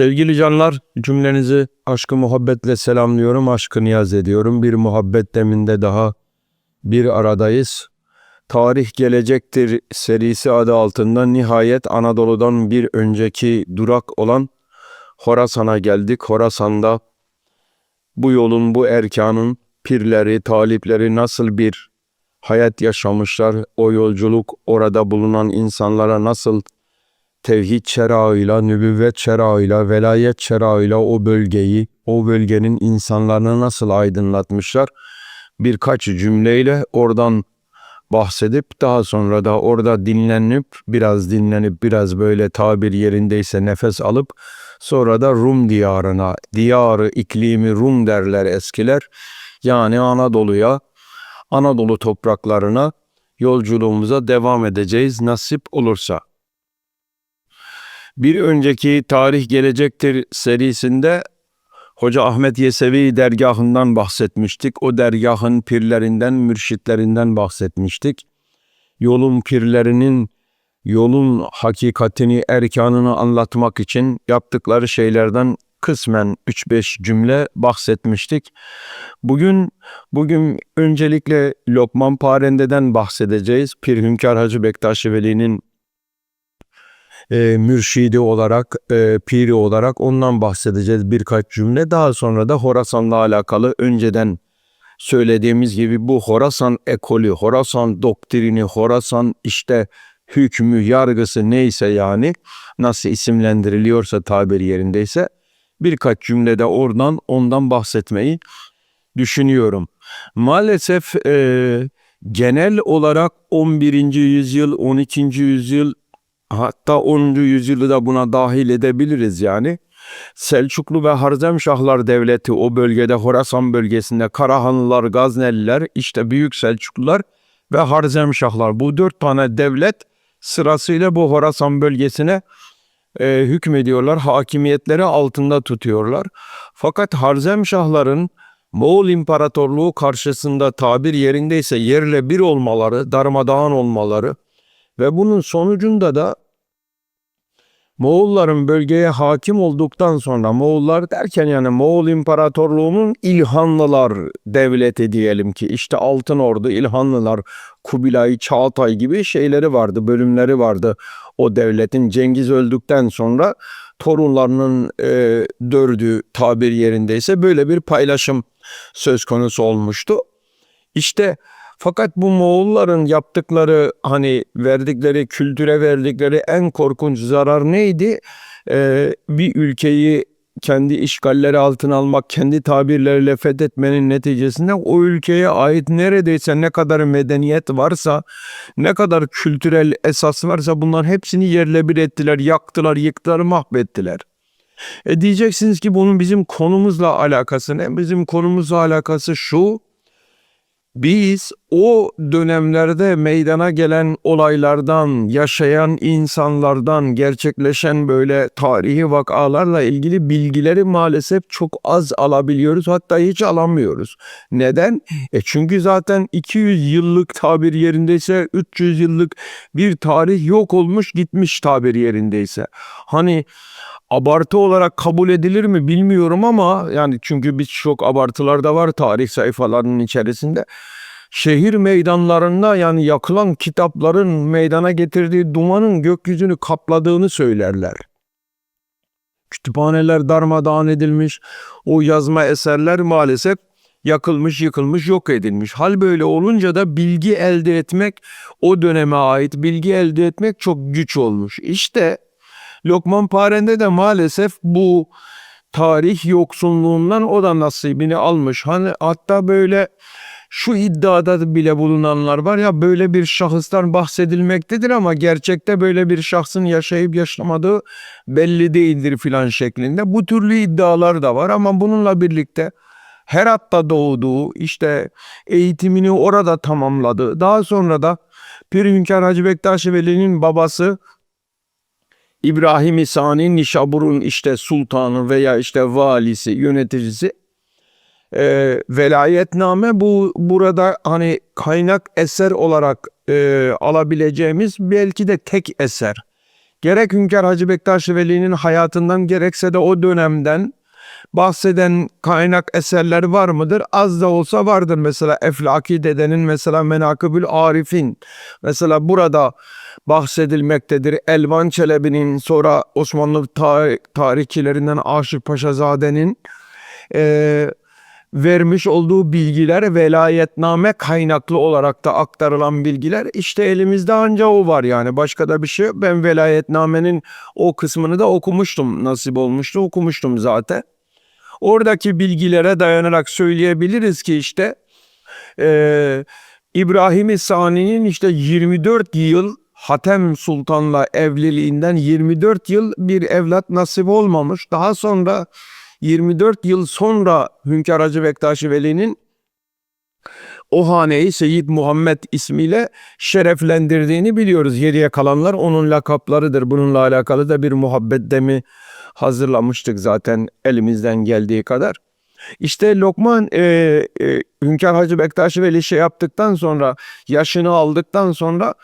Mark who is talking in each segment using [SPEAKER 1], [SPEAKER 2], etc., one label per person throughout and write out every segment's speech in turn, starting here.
[SPEAKER 1] Sevgili canlar cümlenizi aşkı muhabbetle selamlıyorum. Aşkı niyaz ediyorum. Bir muhabbet deminde daha bir aradayız. Tarih Gelecektir serisi adı altında nihayet Anadolu'dan bir önceki durak olan Horasan'a geldik. Horasan'da bu yolun, bu erkanın pirleri, talipleri nasıl bir hayat yaşamışlar, o yolculuk orada bulunan insanlara nasıl tevhid çerağıyla, nübüvvet çerağıyla, velayet çerağıyla o bölgeyi, o bölgenin insanlarını nasıl aydınlatmışlar? Birkaç cümleyle oradan bahsedip daha sonra da orada dinlenip biraz dinlenip biraz böyle tabir yerindeyse nefes alıp sonra da Rum diyarına, diyarı iklimi Rum derler eskiler. Yani Anadolu'ya, Anadolu topraklarına yolculuğumuza devam edeceğiz nasip olursa. Bir önceki Tarih Gelecektir serisinde Hoca Ahmet Yesevi dergahından bahsetmiştik. O dergahın pirlerinden, mürşitlerinden bahsetmiştik. Yolun pirlerinin yolun hakikatini, erkanını anlatmak için yaptıkları şeylerden kısmen 3-5 cümle bahsetmiştik. Bugün bugün öncelikle Lokman Parende'den bahsedeceğiz. Pir Hünkar Hacı Bektaş Veli'nin e, mürşidi olarak, e, piri olarak ondan bahsedeceğiz birkaç cümle. Daha sonra da Horasan'la alakalı önceden söylediğimiz gibi bu Horasan ekolü, Horasan doktrini, Horasan işte hükmü, yargısı neyse yani nasıl isimlendiriliyorsa tabiri yerindeyse birkaç cümlede oradan ondan bahsetmeyi düşünüyorum. Maalesef e, genel olarak 11. yüzyıl, 12. yüzyıl hatta 10. yüzyılı da buna dahil edebiliriz yani. Selçuklu ve Harzemşahlar Devleti o bölgede Horasan bölgesinde Karahanlılar, Gazneliler, işte Büyük Selçuklular ve Harzemşahlar bu dört tane devlet sırasıyla bu Horasan bölgesine e, hükmediyorlar, hakimiyetleri altında tutuyorlar. Fakat Harzemşahların Moğol İmparatorluğu karşısında tabir yerindeyse yerle bir olmaları, darmadağın olmaları ve bunun sonucunda da Moğolların bölgeye hakim olduktan sonra Moğollar derken yani Moğol İmparatorluğu'nun İlhanlılar devleti diyelim ki işte Altın Ordu, İlhanlılar, Kubilay, Çağatay gibi şeyleri vardı, bölümleri vardı. O devletin Cengiz öldükten sonra torunlarının e, dördüğü tabir yerindeyse böyle bir paylaşım söz konusu olmuştu. İşte fakat bu Moğolların yaptıkları hani verdikleri kültüre verdikleri en korkunç zarar neydi? Ee, bir ülkeyi kendi işgalleri altına almak, kendi tabirleriyle fethetmenin neticesinde o ülkeye ait neredeyse ne kadar medeniyet varsa, ne kadar kültürel esas varsa bunların hepsini yerle bir ettiler, yaktılar, yıktılar, mahvettiler. E diyeceksiniz ki bunun bizim konumuzla alakası ne? Bizim konumuzla alakası şu, biz o dönemlerde meydana gelen olaylardan, yaşayan insanlardan, gerçekleşen böyle tarihi vakalarla ilgili bilgileri maalesef çok az alabiliyoruz. Hatta hiç alamıyoruz. Neden? E çünkü zaten 200 yıllık tabir yerindeyse 300 yıllık bir tarih yok olmuş gitmiş tabir yerindeyse. Hani abartı olarak kabul edilir mi bilmiyorum ama yani çünkü birçok abartılar da var tarih sayfalarının içerisinde. Şehir meydanlarında yani yakılan kitapların meydana getirdiği dumanın gökyüzünü kapladığını söylerler. Kütüphaneler darmadağın edilmiş, o yazma eserler maalesef yakılmış, yıkılmış, yok edilmiş. Hal böyle olunca da bilgi elde etmek, o döneme ait bilgi elde etmek çok güç olmuş. İşte Lokman Paren'de de maalesef bu tarih yoksunluğundan o da nasibini almış. Hani hatta böyle şu iddiada bile bulunanlar var ya böyle bir şahıstan bahsedilmektedir ama gerçekte böyle bir şahsın yaşayıp yaşamadığı belli değildir filan şeklinde. Bu türlü iddialar da var ama bununla birlikte Herat'ta doğduğu, işte eğitimini orada tamamladı. Daha sonra da Pir Hünkar Hacı Bektaş Veli'nin babası İbrahim İsa'nın Nişabur'un işte sultanı veya işte valisi, yöneticisi e, velayetname bu burada hani kaynak eser olarak e, alabileceğimiz belki de tek eser. gerek Hünkar Hacı Bektaş Veli'nin hayatından gerekse de o dönemden bahseden kaynak eserler var mıdır? Az da olsa vardır. Mesela Eflaki Dede'nin mesela Menakıbül Arif'in mesela burada bahsedilmektedir. Elvan Çelebi'nin sonra Osmanlı tar- tarihçilerinden Aşık Paşazade'nin eee vermiş olduğu bilgiler velayetname kaynaklı olarak da aktarılan bilgiler işte elimizde anca o var yani başka da bir şey. Ben velayetnamenin o kısmını da okumuştum nasip olmuştu okumuştum zaten. Oradaki bilgilere dayanarak söyleyebiliriz ki işte eee İbrahim-i Sani'nin işte 24 yıl Hatem Sultan'la evliliğinden 24 yıl bir evlat nasip olmamış. Daha sonra 24 yıl sonra Hünkar Hacı Bektaş Veli'nin o haneyi Seyyid Muhammed ismiyle şereflendirdiğini biliyoruz. Geriye kalanlar onun lakaplarıdır. Bununla alakalı da bir muhabbet demi hazırlamıştık zaten elimizden geldiği kadar. İşte Lokman e, e, Hünkar Hacı Bektaş Veli şey yaptıktan sonra yaşını aldıktan sonra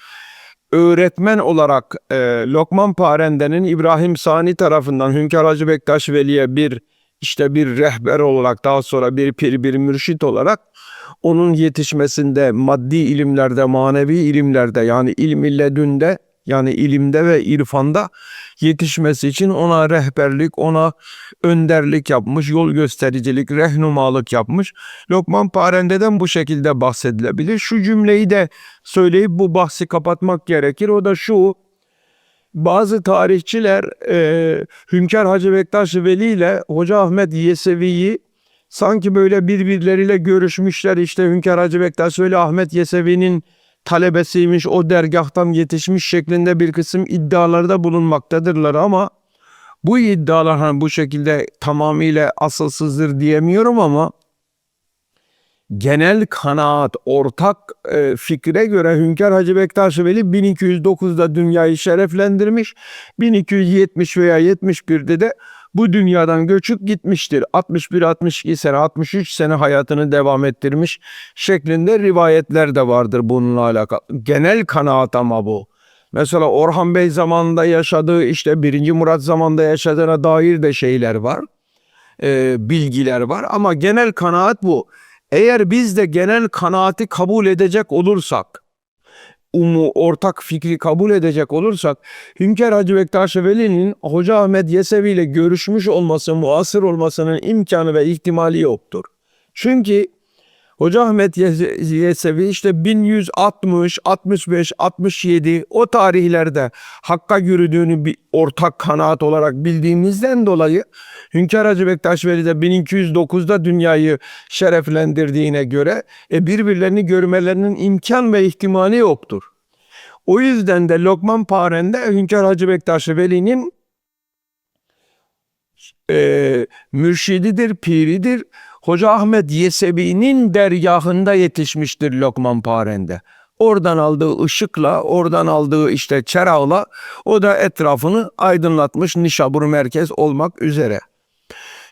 [SPEAKER 1] öğretmen olarak e, Lokman Parende'nin İbrahim Sani tarafından Hünkar Hacı Bektaş Veli'ye bir işte bir rehber olarak daha sonra bir pir bir mürşit olarak onun yetişmesinde maddi ilimlerde manevi ilimlerde yani ilmi ledünde yani ilimde ve irfanda yetişmesi için ona rehberlik, ona önderlik yapmış, yol göstericilik, rehnumalık yapmış. Lokman Parende'den bu şekilde bahsedilebilir. Şu cümleyi de söyleyip bu bahsi kapatmak gerekir. O da şu, bazı tarihçiler e, Hünkar Hacı Bektaş Veli ile Hoca Ahmet Yesevi'yi sanki böyle birbirleriyle görüşmüşler. İşte Hünkar Hacı Bektaş Veli Ahmet Yesevi'nin talebesiymiş, o dergahtan yetişmiş şeklinde bir kısım iddialarda bulunmaktadırlar ama bu iddialar hani bu şekilde tamamıyla asılsızdır diyemiyorum ama genel kanaat, ortak e, fikre göre Hünkar Hacı Bektaş Veli 1209'da dünyayı şereflendirmiş, 1270 veya 71'de de bu dünyadan göçüp gitmiştir. 61-62 sene, 63 sene hayatını devam ettirmiş şeklinde rivayetler de vardır bununla alakalı. Genel kanaat ama bu. Mesela Orhan Bey zamanında yaşadığı işte 1. Murat zamanında yaşadığına dair de şeyler var. e, bilgiler var ama genel kanaat bu. Eğer biz de genel kanaati kabul edecek olursak, umu ortak fikri kabul edecek olursak Hünkar Hacı Bektaş Veli'nin Hoca Ahmet Yesevi ile görüşmüş olması, muasır olmasının imkanı ve ihtimali yoktur. Çünkü Hoca Ahmet Ye- Yesevi işte 1160, 65, 67 o tarihlerde Hakk'a yürüdüğünü bir ortak kanaat olarak bildiğimizden dolayı Hünkar Hacı Bektaş Veli de 1209'da dünyayı şereflendirdiğine göre e, birbirlerini görmelerinin imkan ve ihtimali yoktur. O yüzden de Lokman Paren'de Hünkar Hacı Bektaş Veli'nin e, mürşididir, piridir. Hoca Ahmet Yesevi'nin dergahında yetişmiştir Lokman Paren'de. Oradan aldığı ışıkla, oradan aldığı işte çerağla o da etrafını aydınlatmış Nişabur merkez olmak üzere.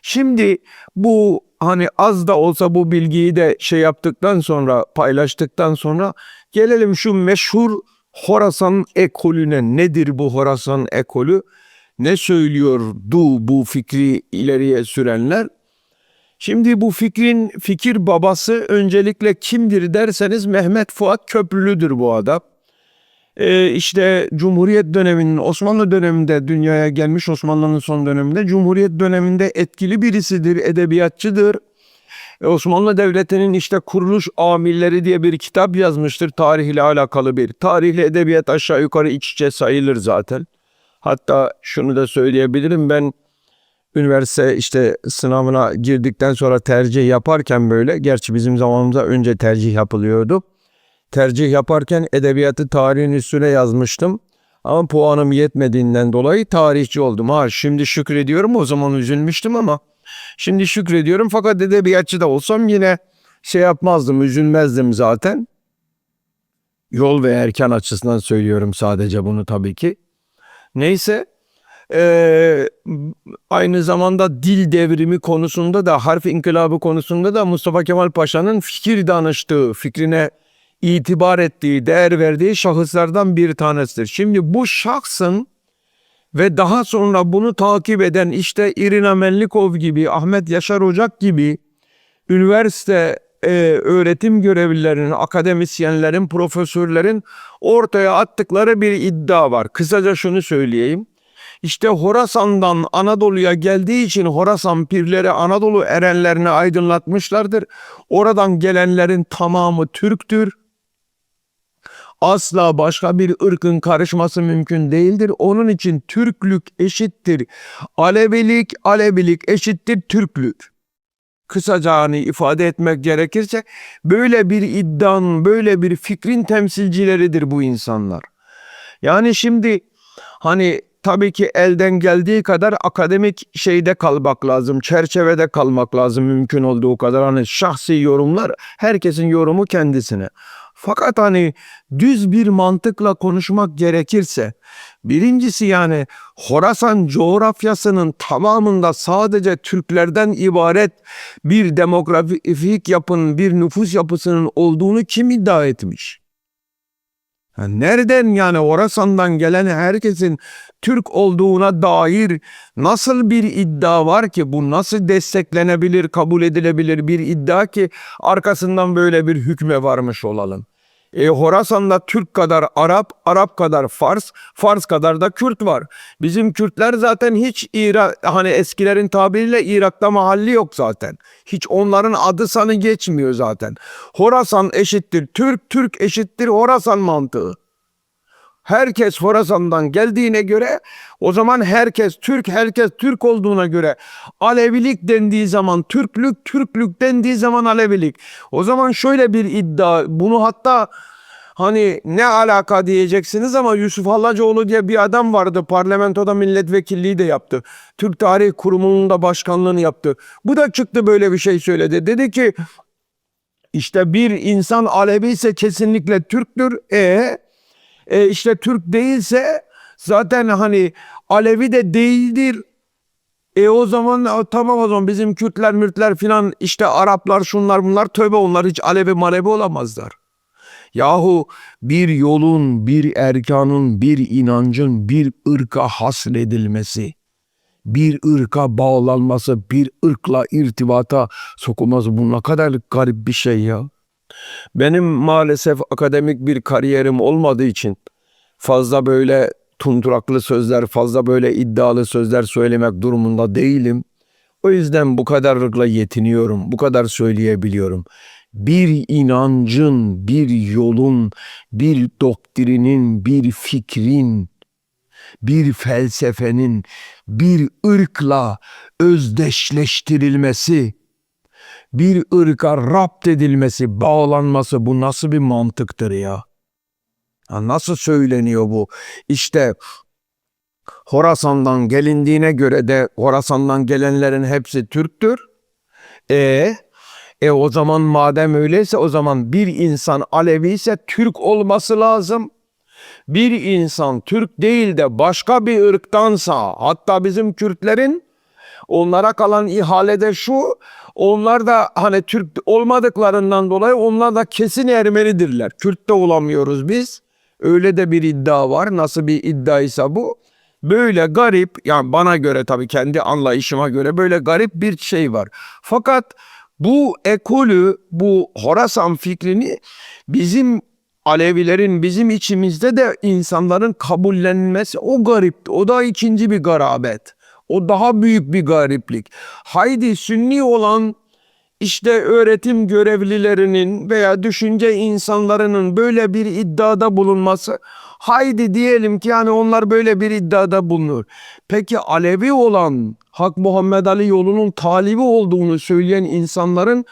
[SPEAKER 1] Şimdi bu hani az da olsa bu bilgiyi de şey yaptıktan sonra paylaştıktan sonra gelelim şu meşhur Horasan ekolüne nedir bu Horasan ekolü? Ne söylüyordu bu fikri ileriye sürenler? Şimdi bu fikrin fikir babası öncelikle kimdir derseniz Mehmet Fuat Köprülüdür bu adam. Ee, işte Cumhuriyet döneminin Osmanlı döneminde dünyaya gelmiş Osmanlı'nın son döneminde Cumhuriyet döneminde etkili birisidir, edebiyatçıdır. E, Osmanlı Devleti'nin işte kuruluş amilleri diye bir kitap yazmıştır tarihle alakalı bir. Tarihle edebiyat aşağı yukarı iç içe sayılır zaten. Hatta şunu da söyleyebilirim ben üniversite işte sınavına girdikten sonra tercih yaparken böyle gerçi bizim zamanımızda önce tercih yapılıyordu. Tercih yaparken edebiyatı tarihin üstüne yazmıştım. Ama puanım yetmediğinden dolayı tarihçi oldum. Ha şimdi şükrediyorum o zaman üzülmüştüm ama şimdi şükrediyorum fakat edebiyatçı da olsam yine şey yapmazdım üzülmezdim zaten. Yol ve erken açısından söylüyorum sadece bunu tabii ki. Neyse ee, aynı zamanda dil devrimi konusunda da harf inkılabı konusunda da Mustafa Kemal Paşa'nın fikir danıştığı, fikrine itibar ettiği, değer verdiği şahıslardan bir tanesidir. Şimdi bu şahsın Ve daha sonra bunu takip eden işte İrina Mellikov gibi, Ahmet Yaşar Ocak gibi üniversite e, öğretim görevlilerinin, akademisyenlerin, profesörlerin ortaya attıkları bir iddia var. Kısaca şunu söyleyeyim. İşte Horasan'dan Anadolu'ya geldiği için Horasan pirleri Anadolu erenlerini aydınlatmışlardır. Oradan gelenlerin tamamı Türktür. Asla başka bir ırkın karışması mümkün değildir. Onun için Türklük eşittir. Alevilik, Alevilik eşittir Türklük. Kısaca hani ifade etmek gerekirse böyle bir iddianın, böyle bir fikrin temsilcileridir bu insanlar. Yani şimdi hani tabii ki elden geldiği kadar akademik şeyde kalmak lazım, çerçevede kalmak lazım mümkün olduğu kadar. Hani şahsi yorumlar herkesin yorumu kendisine. Fakat hani düz bir mantıkla konuşmak gerekirse birincisi yani Horasan coğrafyasının tamamında sadece Türklerden ibaret bir demografik yapının, bir nüfus yapısının olduğunu kim iddia etmiş? Nereden yani Horasan'dan gelen herkesin Türk olduğuna dair nasıl bir iddia var ki bu nasıl desteklenebilir, kabul edilebilir bir iddia ki arkasından böyle bir hükme varmış olalım. E, Horasan'da Türk kadar Arap, Arap kadar Fars, Fars kadar da Kürt var. Bizim Kürtler zaten hiç Irak, hani eskilerin tabiriyle Irak'ta mahalli yok zaten. Hiç onların adı sanı geçmiyor zaten. Horasan eşittir Türk, Türk eşittir Horasan mantığı. Herkes Horasan'dan geldiğine göre o zaman herkes Türk, herkes Türk olduğuna göre Alevilik dendiği zaman Türklük, Türklük dendiği zaman Alevilik. O zaman şöyle bir iddia, bunu hatta hani ne alaka diyeceksiniz ama Yusuf Hallacıoğlu diye bir adam vardı. Parlamentoda milletvekilliği de yaptı. Türk Tarih Kurumu'nun da başkanlığını yaptı. Bu da çıktı böyle bir şey söyledi. Dedi ki işte bir insan Alevi ise kesinlikle Türktür. E e, işte Türk değilse zaten hani Alevi de değildir. E o zaman "Aa, tamam o zaman bizim Kürtler, Mürtler filan işte Araplar şunlar bunlar tövbe onlar hiç Alevi malevi olamazlar. Yahu bir yolun, bir erkanın, bir inancın bir ırka hasredilmesi, bir ırka bağlanması, bir ırkla irtibata sokulması bu ne kadar garip bir şey ya. Benim maalesef akademik bir kariyerim olmadığı için fazla böyle tunturaklı sözler, fazla böyle iddialı sözler söylemek durumunda değilim. O yüzden bu kadarlıkla yetiniyorum, bu kadar söyleyebiliyorum. Bir inancın, bir yolun, bir doktrinin, bir fikrin, bir felsefenin bir ırkla özdeşleştirilmesi, bir ırka rapt edilmesi, bağlanması bu nasıl bir mantıktır ya? Ha, nasıl söyleniyor bu? İşte Horasan'dan gelindiğine göre de Horasan'dan gelenlerin hepsi Türktür. E e o zaman madem öyleyse o zaman bir insan Alevi ise Türk olması lazım. Bir insan Türk değil de başka bir ırktansa hatta bizim Kürtlerin onlara kalan ihalede şu onlar da hani Türk olmadıklarından dolayı onlar da kesin Ermenidirler. Kürt de olamıyoruz biz. Öyle de bir iddia var. Nasıl bir iddiaysa bu. Böyle garip yani bana göre tabii kendi anlayışıma göre böyle garip bir şey var. Fakat bu ekolü, bu Horasan fikrini bizim Alevilerin bizim içimizde de insanların kabullenmesi o garip. O da ikinci bir garabet. O daha büyük bir gariplik. Haydi sünni olan işte öğretim görevlilerinin veya düşünce insanlarının böyle bir iddiada bulunması haydi diyelim ki yani onlar böyle bir iddiada bulunur. Peki Alevi olan Hak Muhammed Ali yolunun talibi olduğunu söyleyen insanların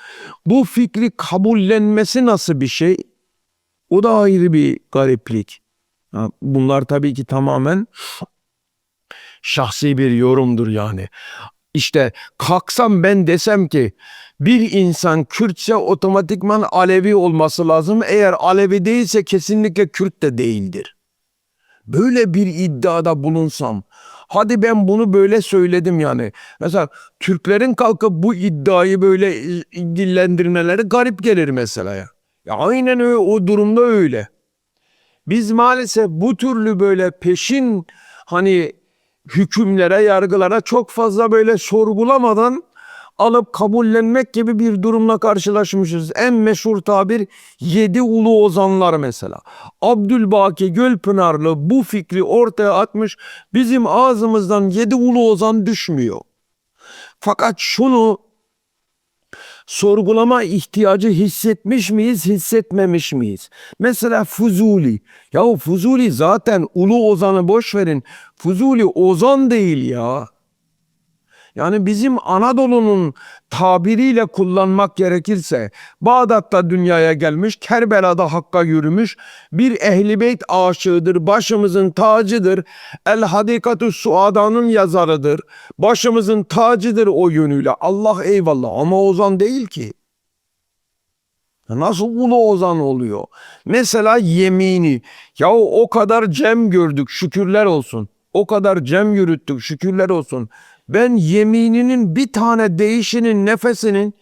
[SPEAKER 1] bu fikri kabullenmesi nasıl bir şey? O da ayrı bir gariplik. Bunlar tabii ki tamamen şahsi bir yorumdur yani. İşte kalksam ben desem ki bir insan Kürtçe otomatikman Alevi olması lazım. Eğer Alevi değilse kesinlikle Kürt de değildir. Böyle bir iddiada bulunsam hadi ben bunu böyle söyledim yani. Mesela Türklerin kalkıp bu iddiayı böyle dillendirmeleri garip gelir mesela ya. Ya aynen öyle o durumda öyle. Biz maalesef bu türlü böyle peşin hani hükümlere, yargılara çok fazla böyle sorgulamadan alıp kabullenmek gibi bir durumla karşılaşmışız. En meşhur tabir yedi ulu ozanlar mesela. Abdülbaki Gölpınarlı bu fikri ortaya atmış. Bizim ağzımızdan yedi ulu ozan düşmüyor. Fakat şunu sorgulama ihtiyacı hissetmiş miyiz, hissetmemiş miyiz? Mesela Fuzuli. Ya Fuzuli zaten ulu ozanı boş verin. Fuzuli ozan değil ya. Yani bizim Anadolu'nun tabiriyle kullanmak gerekirse Bağdat'ta dünyaya gelmiş, Kerbela'da Hakk'a yürümüş bir ehli beyt aşığıdır, başımızın tacıdır. El Hadikatü Suada'nın yazarıdır. Başımızın tacıdır o yönüyle. Allah eyvallah ama ozan değil ki. Nasıl ulu ozan oluyor? Mesela yemini. Ya o kadar cem gördük şükürler olsun. O kadar cem yürüttük şükürler olsun. Ben yemininin bir tane değişinin nefesinin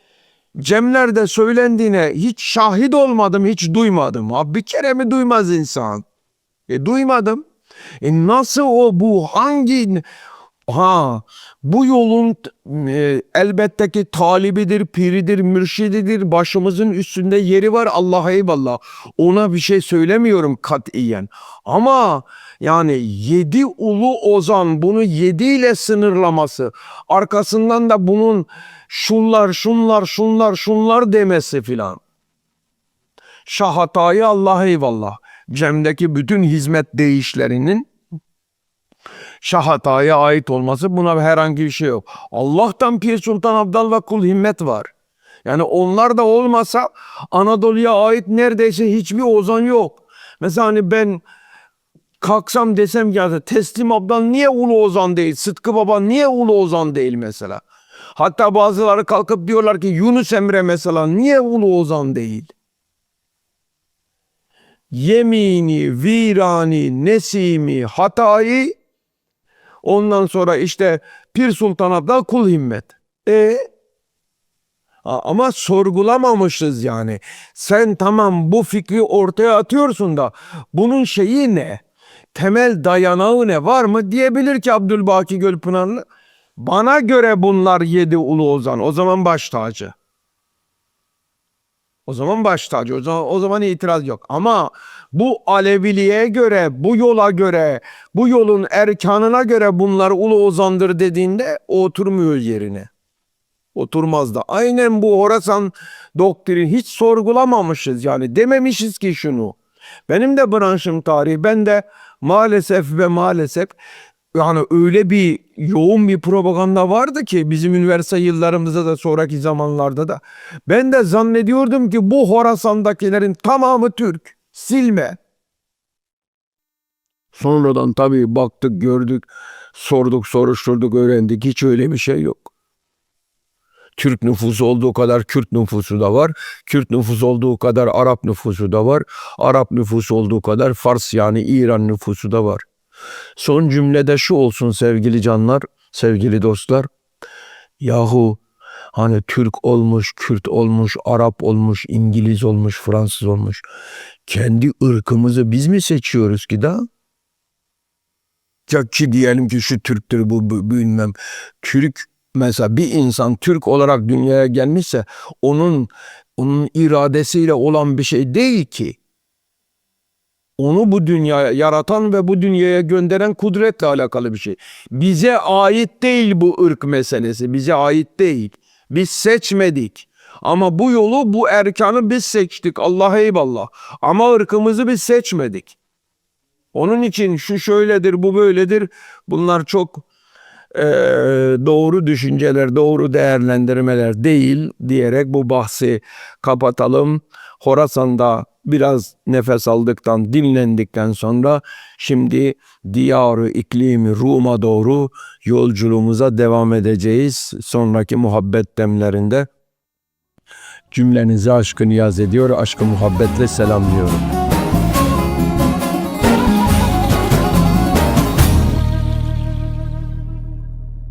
[SPEAKER 1] cemlerde söylendiğine hiç şahit olmadım, hiç duymadım. Ha, bir kere mi duymaz insan? E duymadım. E nasıl o bu hangi ha bu yolun e, elbette ki talibidir, piridir, mürşididir. Başımızın üstünde yeri var. Allah eyvallah. Ona bir şey söylemiyorum katiyen. Ama yani yedi ulu ozan bunu yediyle sınırlaması, arkasından da bunun şunlar, şunlar, şunlar, şunlar demesi filan. Şahatayı Allah eyvallah. Cem'deki bütün hizmet değişlerinin Şahatay'a ait olması buna herhangi bir şey yok. Allah'tan Pir Sultan Abdal ve Kul Himmet var. Yani onlar da olmasa Anadolu'ya ait neredeyse hiçbir ozan yok. Mesela hani ben kalksam desem ya Teslim Abdal niye Ulu Ozan değil? Sıtkı Baba niye Ulu Ozan değil mesela? Hatta bazıları kalkıp diyorlar ki Yunus Emre mesela niye Ulu Ozan değil? Yemini, virani, nesimi, hatayı ondan sonra işte Pir Sultan Abdal kul himmet. E ama sorgulamamışız yani. Sen tamam bu fikri ortaya atıyorsun da bunun şeyi ne? Temel dayanağı ne var mı diyebilir ki Abdülbaki Gölpınarlı. Bana göre bunlar yedi ulu ozan. O zaman baş tacı. O zaman baş tacı. O zaman, o zaman itiraz yok. Ama bu Aleviliğe göre, bu yola göre, bu yolun erkanına göre bunlar ulu ozandır dediğinde oturmuyor yerine. Oturmaz da. Aynen bu Horasan doktrin hiç sorgulamamışız yani dememişiz ki şunu. Benim de branşım tarih. Ben de maalesef ve maalesef yani öyle bir yoğun bir propaganda vardı ki bizim üniversite yıllarımızda da sonraki zamanlarda da. Ben de zannediyordum ki bu Horasan'dakilerin tamamı Türk. Silme. Sonradan tabii baktık, gördük, sorduk, soruşturduk, öğrendik. Hiç öyle bir şey yok. Türk nüfusu olduğu kadar Kürt nüfusu da var. Kürt nüfusu olduğu kadar Arap nüfusu da var. Arap nüfusu olduğu kadar Fars yani İran nüfusu da var. Son cümlede şu olsun sevgili canlar, sevgili dostlar. Yahu hani Türk olmuş, Kürt olmuş, Arap olmuş, İngiliz olmuş, Fransız olmuş. Kendi ırkımızı biz mi seçiyoruz ki da? Ya ki diyelim ki şu Türktür bu, bu bilmem. Türk mesela bir insan Türk olarak dünyaya gelmişse onun onun iradesiyle olan bir şey değil ki. Onu bu dünyaya yaratan ve bu dünyaya gönderen kudretle alakalı bir şey. Bize ait değil bu ırk meselesi. Bize ait değil. Biz seçmedik. Ama bu yolu, bu erkanı biz seçtik. Allah eyvallah. Ama ırkımızı biz seçmedik. Onun için şu şöyledir, bu böyledir. Bunlar çok eee, doğru düşünceler, doğru değerlendirmeler değil diyerek bu bahsi kapatalım. Horasan'da biraz nefes aldıktan, dinlendikten sonra şimdi diyarı iklimi Rum'a doğru yolculuğumuza devam edeceğiz. Sonraki muhabbet demlerinde cümlenizi aşkı niyaz ediyor, aşkı muhabbetle selamlıyorum.